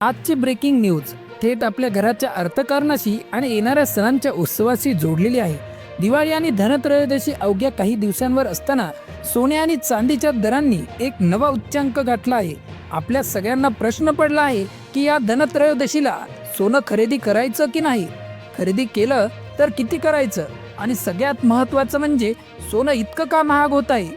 आजची breaking news थेट आपल्या घराच्या अर्थकारणाशी आणि येणाऱ्या सणांच्या उत्सवाशी जोडलेली आहे. दिवाळी आणि धनत्रयोदशी अवघ्या काही दिवसांवर असताना सोने आणि चांदीच्या दरांनी एक नवा उच्चांक गाठला आहे. आपल्या सगळ्यांना प्रश्न पडला आहे की या धनत्रयोदशीला सोनं खरेदी करायचं की नाही? खरेदी केलं तर किती करायचं? आणि सगळ्यात महत्त्वाचं म्हणजे सोनं इतकं का महाग होत आहे?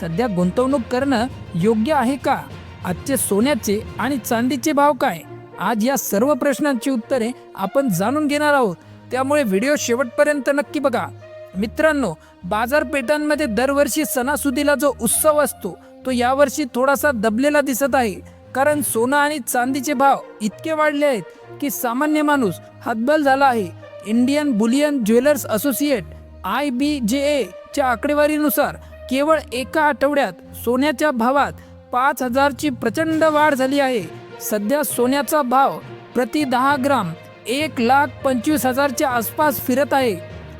सध्या गुंतवणूक करणं योग्य आहे का? आजचे सोन्याचे आणि चांदीचे भाव काय? आज या सर्व प्रश्नांची उत्तरे आपण जाणून घेणार आहोत. त्यामुळे व्हिडिओ शेवटपर्यंत नक्की बघा. मित्रांनो बाजारपेठांमध्ये दरवर्षी सणासुदीला जो उत्सव असतो तो यावर्षी थोडासा दबलेला दिसत आहे. कारण सोनं आणि चांदीचे भाव इतके वाढले आहेत की सामान्य माणूस हतबल झाला आहे. Indian bullion jewellers associate I B J एच्या आकडेवारीनुसार केवळ एका आठवड्यात सोन्याच्या भावात पाच हजारची प्रचंड वाढ झाली आहे. सध्या सोन्याचा भाव प्रति दहा ग्राम एक लाख पंचवीस हजारच्या आसपास फिरत आहे.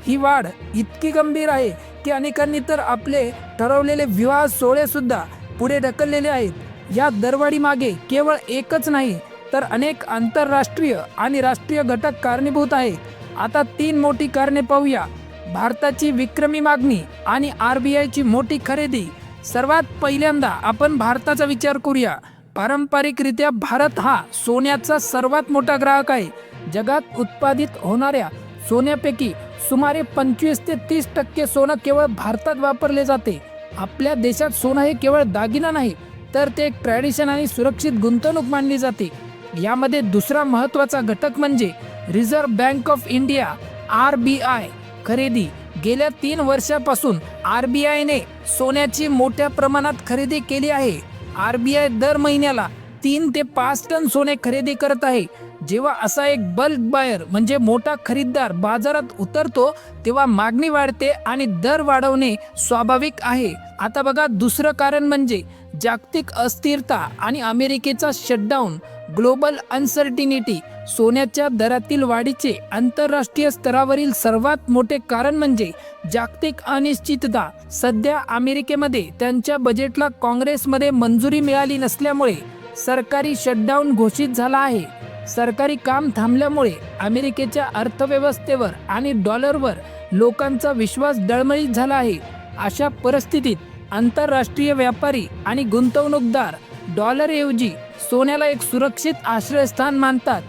ही वाढ इतकी गंभीर आहे की अनेकांनी तर आपले ठरवलेले विवाह सोहळेसुद्धा पुढे ढकललेले आहेत. या दरवाढी मागे केवळ एकच नाही तर अनेक आंतरराष्ट्रीय आणि राष्ट्रीय घटक कारणीभूत आहे आता तीन मोठी कारणे पाहूया. भारताची विक्रमी मागणी आणि आर बी आयची मोठी खरेदी. सर्वात पहिल्यांदा आपण भारताचा विचार करूया. पारंपरिकरित्या भारत हा सोन्याचा सर्वात मोठा ग्राहक आहे. जगात उत्पादित होणाऱ्या सोन्यापैकी सुमारे पंचवीस ते तीस टक्के सोनं केवळ भारतात वापरले जाते. आपल्या देशात सोनं हे केवळ दागिना नाही तर ते एक ट्रॅडिशन आणि सुरक्षित गुंतवणूक मानली जाते. यामध्ये दुसरा महत्त्वाचा घटक म्हणजे reserve bank of India R B I खरेदी. गेल्या तीन वर्षापासून आर बी आयने सोन्याची मोठ्या प्रमाणात खरेदी केली आहे. आर बी आय दर महिन्याला तीन ते पाच टन सोने खरेदी करत आहे. जेव्हा असा एक बल्क बायर म्हणजे मोठा खरीददार बाजारात उतरतो तेव्हा मागणी वाढते आणि दर वाढवणे स्वाभाविक आहे. आता बघा दुसरं कारण म्हणजे जागतिक अस्थिरता आणि अमेरिकेचा शटडाऊन ग्लोबल अनसर्टिनिटी सोन्याच्या दरातील वाढीचे आंतरराष्ट्रीय स्तरावरील सर्वात मोठे कारण म्हणजे जागतिक अनिश्चितता. सध्या अमेरिकेमध्ये त्यांच्या बजेटला काँग्रेसमध्ये मंजुरी मिळाली नसल्यामुळे सरकारी शटडाऊन घोषित झाला आहे. सरकारी काम थांबल्यामुळे अमेरिकेच्या अर्थव्यवस्थेवर आणि डॉलरवर लोकांचा विश्वास डळमळीत झाला आहे. अशा परिस्थितीत आंतरराष्ट्रीय व्यापारी आणि गुंतवणूकदार डॉलरऐवजी सोन्याला एक सुरक्षित आश्रयस्थान मानतात.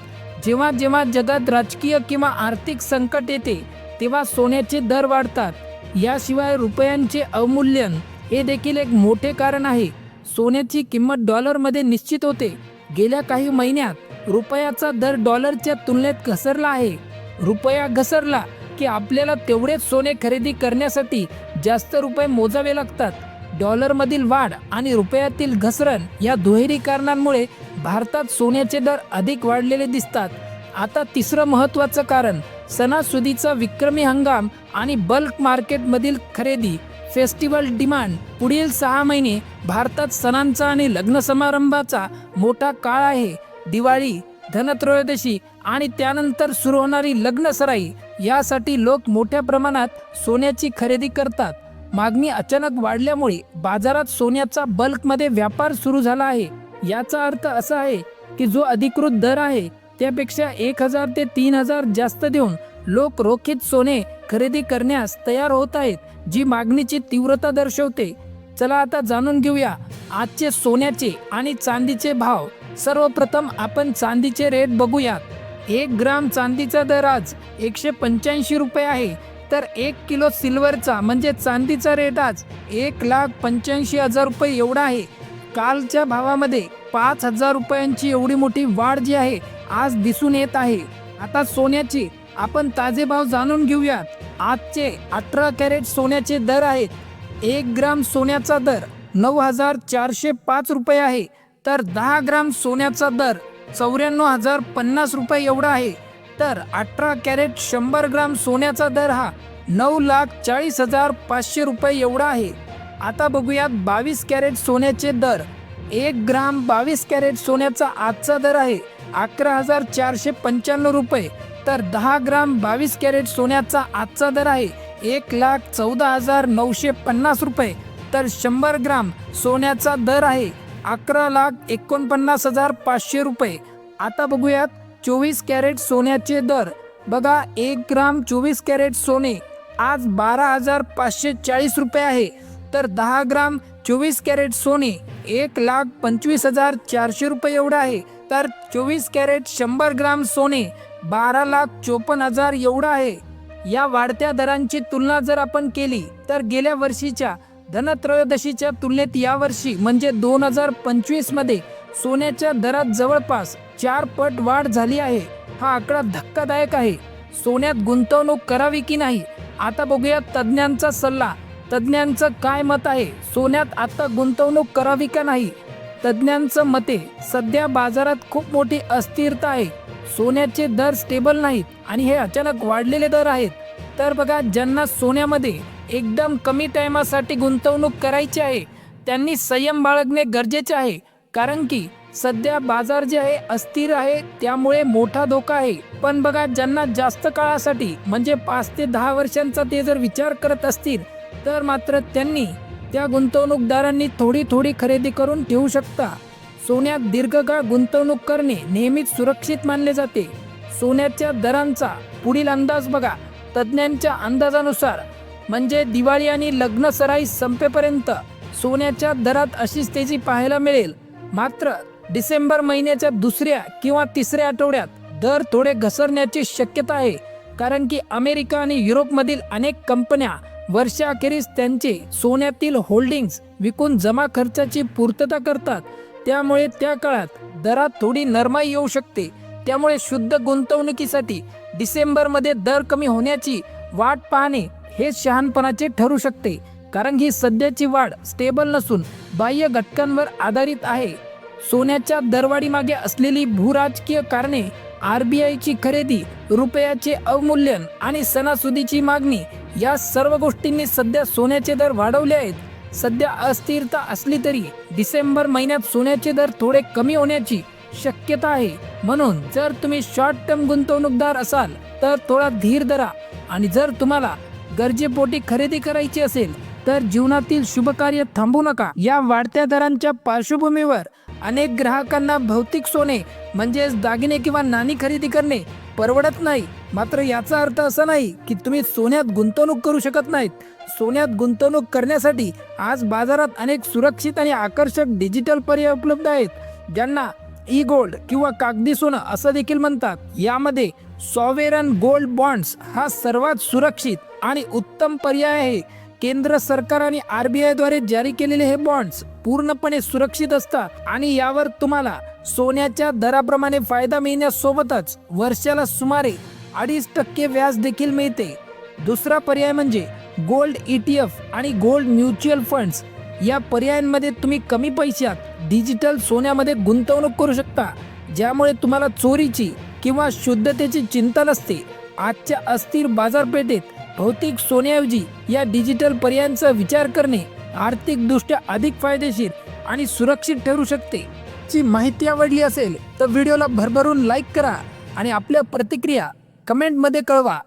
जेव्हा जेव्हा जगात राजकीय किंवा आर्थिक संकट येते तेव्हा सोन्याचे दर वाढतात. याशिवाय रुपयांचे अवमूल्यन हे देखील एक मोठे कारण आहे. सोन्याची किंमत डॉलरमध्ये निश्चित होते. गेल्या काही महिन्यात रुपयाचा दर डॉलरच्या तुलनेत घसरला आहे. रुपया घसरला की आपल्याला तेवढेच सोने खरेदी करण्यासाठी जास्त रुपये मोजावे लागतात. डॉलरमधील वाढ आणि रुपयातील घसरण या दुहेरी कारणांमुळे भारतात सोन्याचे दर अधिक वाढलेले दिसतात. आता तिसरं महत्त्वाचं कारण सणासुदीचा विक्रमी हंगाम आणि बल्क मार्केटमधील खरेदी फेस्टिवल डिमांड पुढील सहा महिने भारतात सणांचा आणि लग्न समारंभाचा मोठा काळ आहे. दिवाळी धनत्रयोदशी आणि त्यानंतर सुरू होणारी लग्न सराई यासाठी लोक मोठ्या प्रमाणात सोन्याची खरेदी करतात. मागणी अचानक वाढल्यामुळे बाजारात सोन्याचा बल्कमध्ये व्यापार सुरू झाला आहे. याचा अर्थ असा आहे की जो अधिकृत दर आहे त्यापेक्षा एक हजार ते तीन हजार जास्त देऊन लोक रोखीत सोने खरेदी करण्यास तयार होत आहेत जी मागणीची तीव्रता दर्शवते. चला आता जाणून घेऊया आजचे सोन्याचे आणि चांदीचे भाव. सर्वप्रथम आपण चांदीचे रेट बघूयात. एक ग्राम चांदीचा दर आज एकशे पंच्याऐंशी रुपये आहे. तर एक किलो सिल्वरचा म्हणजे चांदीचा रेट आज एक लाख पंच्याऐंशी हजार रुपये एवढा आहे. कालच्या भावामध्ये पाच हजार रुपयांची एवढी मोठी वाढ जी आहे आज दिसून येत आहे. आता सोन्याची आपण ताजे भाव जाणून घेऊयात. आजचे अठरा कॅरेट सोन्याचे दर आहेत. एक ग्राम सोन्याचा दर नऊ हजार चारशे पाच रुपये आहे. तर दहा ग्राम सोन्याचा दर चौऱ्याण्णव हजार पन्नास रुपये एवढा आहे. तर अठरा कॅरेट शंभर ग्राम सोन्याचा दर हा नऊ लाख चाळीस हजार पाचशे रुपये एवढा आहे. आता बघूयात बावीस कॅरेट सोन्याचे दर. एक ग्राम बावीस कॅरेट सोन्याचा आजचा दर आहे अकरा हजार चारशे पंच्याण्णव रुपये. तर दहा ग्राम बावीस कॅरेट सोन्याचा आजचा दर आहे एक लाख चौदा हजार नऊशे पन्नास रुपये. तर शंभर ग्राम सोन्याचा दर आहे अकरा लाख एकोणपन्नास हजार पाचशे रुपये. आता बघूयात चोवीस कॅरेट सोन्याचे दर. बघा एक ग्राम चोवीस कॅरेट सोने आज बारा हजार पाचशे चाळीस रुपये आहे. तर दहा ग्राम चोवीस कॅरेट सोने एक लाख पंचवीस हजार चारशे रुपये एवढं आहे. तर चोवीस कॅरेट शंभर ग्राम सोने बारा लाख चोपन्न हजार एवढं आहे. या वाढत्या दरांची तुलना जर आपण केली तर गेल्या वर्षीच्या धनत्रयोदशीच्या तुलनेत यावर्षी म्हणजे दोन हजार पंचवीसमध्ये सोन्याच्या दरात जवळपास चार पट वाढ झाली आहे. हा आकडा धक्कादायक आहे. सोन्यात गुंतवणूक करावी की नाही? आता बघूया तज्ज्ञांचा सल्ला. तज्ज्ञांचं काय मत आहे? सोन्यात आता गुंतवणूक करावी का नाही? तज्ज्ञांचं मते सध्या बाजारात खूप मोठी अस्थिरता आहे. सोन्याचे दर स्टेबल नाहीत आणि हे अचानक वाढलेले दर आहेत. तर बघा ज्यांना सोन्यामध्ये एकदम कमी टायमासाठी गुंतवणूक करायची आहे त्यांनी संयम बाळगणे गरजेचे आहे. कारण की सध्या बाजार जे आहे अस्थिर आहे त्यामुळे मोठा धोका आहे. पण बघा ज्यांना जास्त काळासाठी म्हणजे पाच ते दहा वर्षांचा ते जर विचार करत असतील तर मात्र त्यांनी त्या गुंतवणूकदारांनी थोडी थोडी खरेदी करून ठेवू शकता. सोन्यात दीर्घकाळ गुंतवणूक करणे नेहमीच सुरक्षित मानले जाते. सोन्याच्या दरांचा पुढील अंदाज बघा. तज्ज्ञांच्या अंदाजानुसार म्हणजे दिवाळी आणि लग्न सराई संपेपर्यंत सोन्याच्या दरात अशीच तेजी पाहायला मिळेल. मात्र डिसेंबर महिन्याच्या दुसऱ्या किंवा तिसऱ्या आठवड्यात दर थोडे घसरण्याची शक्यता आहे कारण की अमेरिका आणि युरोपमधील अनेक कंपन्या वर्षाअखेरीस त्यांचे सोन्यातील होल्डिंग्स विकून जमा खर्चाची पूर्तता करतात. त्यामुळे त्या काळात दरात थोडी नरमाई येऊ शकते. त्यामुळे शुद्ध गुंतवणुकीसाठी डिसेंबरमध्ये दर कमी होण्याची वाट पाहणे हे शहाणपणाचे ठरू शकते कारण ही सध्याची वाढ स्टेबल नसून बाह्य घटकांवर आधारित आहे. सोन्याच्या दरवाढी मागे असलेली भूराजकीय कारणे आर बी आयची खरेदी रुपयाचे अवमूल्यन आणि सणासुदीची मागणी या सर्व गोष्टींनी सध्या सोन्याचे दर वाढवले आहेत. सध्या अस्थिरता असली तरी डिसेंबर महिन्यात सोन्याचे दर थोडे कमी होण्याची शक्यता आहे. म्हणून जर तुम्ही शॉर्ट टर्म गुंतवणूकदार असाल तर थोडा धीर धरा. आणि जर तुम्हाला गरजेपोटी खरेदी करायची असेल तर जीवनातील शुभकार्य थांबू नका. या वाढत्या दरांच्या पार्श्वभूमीवर अनेक ग्राहकांना भौतिक सोने म्हणजेच दागिने किंवा नाणी खरेदी करणे परवडत नाही. मात्र याचा अर्थ असा नाही की तुम्ही सोन्यात गुंतवणूक करू शकत नाहीत. सोन्यात गुंतवणूक करण्यासाठी आज बाजारात अनेक सुरक्षित आणि आकर्षक डिजिटल पर्याय उपलब्ध आहेत ज्यांना ई गोल्ड किंवा कागदी सोनं असं देखील म्हणतात. यामध्ये सॉवेरन गोल्ड बॉन्ड्स हा सर्वात सुरक्षित आणि उत्तम पर्याय आहे. केंद्र सरकार आणि आर बी आयद्वारे जारी केलेले हे बॉन्ड्स पूर्णपणे सुरक्षित असतात आणि यावर तुम्हाला सोन्याच्या दराप्रमाणे फायदा मिळण्यासोबतच वर्षाला सुमारे अडीच टक्के व्याज देखील मिळते. दुसरा पर्याय म्हणजे गोल्ड ई टी एफ आणि गोल्ड म्युच्युअल फंड्स. या पर्यायांमध्ये तुम्ही कमी पैशात डिजिटल सोन्यामध्ये गुंतवणूक करू शकता ज्यामुळे तुम्हाला चोरीची किंवा शुद्धतेची चिंता नसते. आजच्या अस्थिर बाजारपेठेत भौतिक सोन्याऐवजी या डिजिटल पर्यायांचा विचार करणे आर्थिकदृष्ट्या अधिक फायदेशीर आणि सुरक्षित ठरू शकते. ची माहिती आवडली असेल तर व्हिडिओला भरभरून लाईक करा आणि आपल्या प्रतिक्रिया कमेंटमध्ये कळवा.